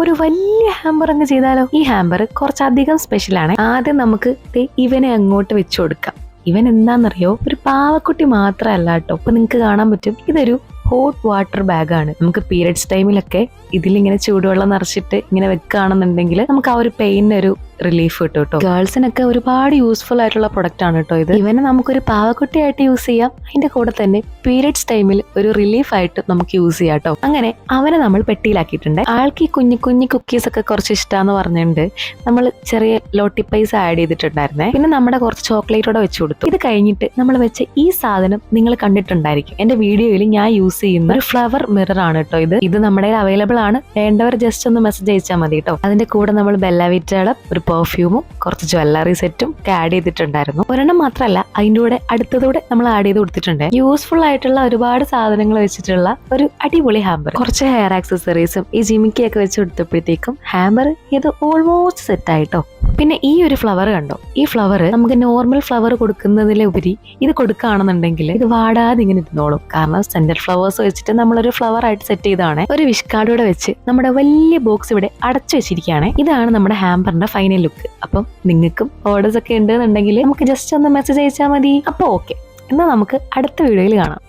ഒരു വലിയ ഹാമ്പർ അങ്ങ് ചെയ്താലോ? ഈ ഹാമ്പർ കുറച്ചധികം സ്പെഷ്യലാണ് ആദ്യം നമുക്ക് ഇവനെ അങ്ങോട്ട് വെച്ചു കൊടുക്കാം. ഇവൻ എന്താണെന്നറിയോ ഒരു പാവക്കുട്ടി മാത്രമല്ല കേട്ടോ. ഇപ്പൊ നിങ്ങൾക്ക് കാണാൻ പറ്റും. ഇതൊരു ഹോട്ട് വാട്ടർ ബാഗാണ് നമുക്ക് പീരിയഡ്സ് ടൈമിലൊക്കെ ഇതിലിങ്ങനെ ചൂടുവെള്ളം നിറച്ചിട്ട് ഇങ്ങനെ വെക്കുകയാണെന്നുണ്ടെങ്കിൽ നമുക്ക് ആ ഒരു പെയിന് ഒരു റിലീഫ് കിട്ടും കേട്ടോ. ഗേൾസിനൊക്കെ ഒരുപാട് യൂസ്ഫുൾ ആയിട്ടുള്ള പ്രൊഡക്റ്റ് ആണ് കേട്ടോ ഇത്. ഇവനെ നമുക്കൊരു പാവക്കുട്ടിയായിട്ട് യൂസ് ചെയ്യാം. അതിന്റെ കൂടെ തന്നെ പീരിയഡ്സ് ടൈമിൽ ഒരു റിലീഫ് ആയിട്ട് നമുക്ക് യൂസ് ചെയ്യാം കേട്ടോ. അങ്ങനെ അവനെ നമ്മൾ പെട്ടിയിലാക്കിയിട്ടുണ്ട്. ആൾക്ക് ഈ കുഞ്ഞു കുഞ്ഞു കുക്കീസ് ഒക്കെ കുറച്ച് ഇഷ്ടമാന്ന് പറഞ്ഞിട്ടുണ്ട്. നമ്മൾ ചെറിയ ലോട്ടി പൈസ ആഡ് ചെയ്തിട്ടുണ്ടായിരുന്നേ. പിന്നെ നമ്മുടെ കുറച്ച് ചോക്ലേറ്റോടെ വെച്ച് കൊടുത്തു. ഇത് കഴിഞ്ഞിട്ട് നമ്മൾ വെച്ച ഈ സാധനം നിങ്ങൾ കണ്ടിട്ടുണ്ടായിരിക്കും. എന്റെ വീഡിയോയിൽ ഞാൻ യൂസ് ചെയ്യുന്ന ഒരു ഫ്ലവർ മിറർ ആണ് കേട്ടോ ഇത്. ഇത് നമ്മുടെ അവൈലബിൾ ആണ്. വേണ്ടവർ ജസ്റ്റ് ഒന്ന് മെസ്സേജ് അയച്ചാൽ മതി കേട്ടോ. അതിന്റെ കൂടെ നമ്മൾ ബെല്ലാവിറ്റയുടെ ഒരു പെർഫ്യൂമും കുറച്ച് ജ്വല്ലറി സെറ്റും ഒക്കെ ആഡ് ചെയ്തിട്ടുണ്ടായിരുന്നു. ഒരെണ്ണം മാത്രമല്ല അതിന്റെ കൂടെ അടുത്തതൂടെ നമ്മൾ ആഡ് ചെയ്ത് കൊടുത്തിട്ടുണ്ട്. യൂസ്ഫുൾ ആയിട്ടുള്ള ഒരുപാട് സാധനങ്ങൾ വെച്ചിട്ടുള്ള ഒരു അടിപൊളി ഹാമ്പർ കുറച്ച് ഹെയർ ആക്സസറീസും ഈ ജിമിക്കിയൊക്കെ വെച്ച് കൊടുത്തപ്പോഴത്തേക്കും ഹാമ്പർ ഇത് ഓൾമോസ്റ്റ് സെറ്റ് ആയിട്ടോ പിന്നെ ഈ ഒരു ഫ്ലവർ കണ്ടോ? ഈ ഫ്ലവർ നമുക്ക് നോർമൽ ഫ്ലവർ കൊടുക്കുന്നതിലെ ഉപരി ഇത് കൊടുക്കുകയാണെന്നുണ്ടെങ്കിൽ ഇത് വാടാതെ ഇങ്ങനെ ഇരുന്നോളും. കാരണം സെന്റർ ഫ്ലവേഴ്സ് വെച്ചിട്ട് നമ്മളൊരു ഫ്ലവർ ആയിട്ട് സെറ്റ് ചെയ്താണ് ഒരു വിഷ് കാർഡോടെ വെച്ച് നമ്മുടെ വലിയ ബോക്സ് ഇവിടെ അടച്ചു വെച്ചിരിക്കുകയാണ്. ഇതാണ് നമ്മുടെ ഹാമ്പറിന്റെ ഫൈനൽ ലുക്ക് അപ്പം നിങ്ങൾക്കും ഓർഡേഴ്സ് ഒക്കെ ഉണ്ടെന്നുണ്ടെങ്കിൽ നമുക്ക് ജസ്റ്റ് ഒന്ന് മെസ്സേജ് അയച്ചാൽ മതി. അപ്പോൾ ഓക്കെ എന്നാൽ നമുക്ക് അടുത്ത വീഡിയോയിൽ കാണാം.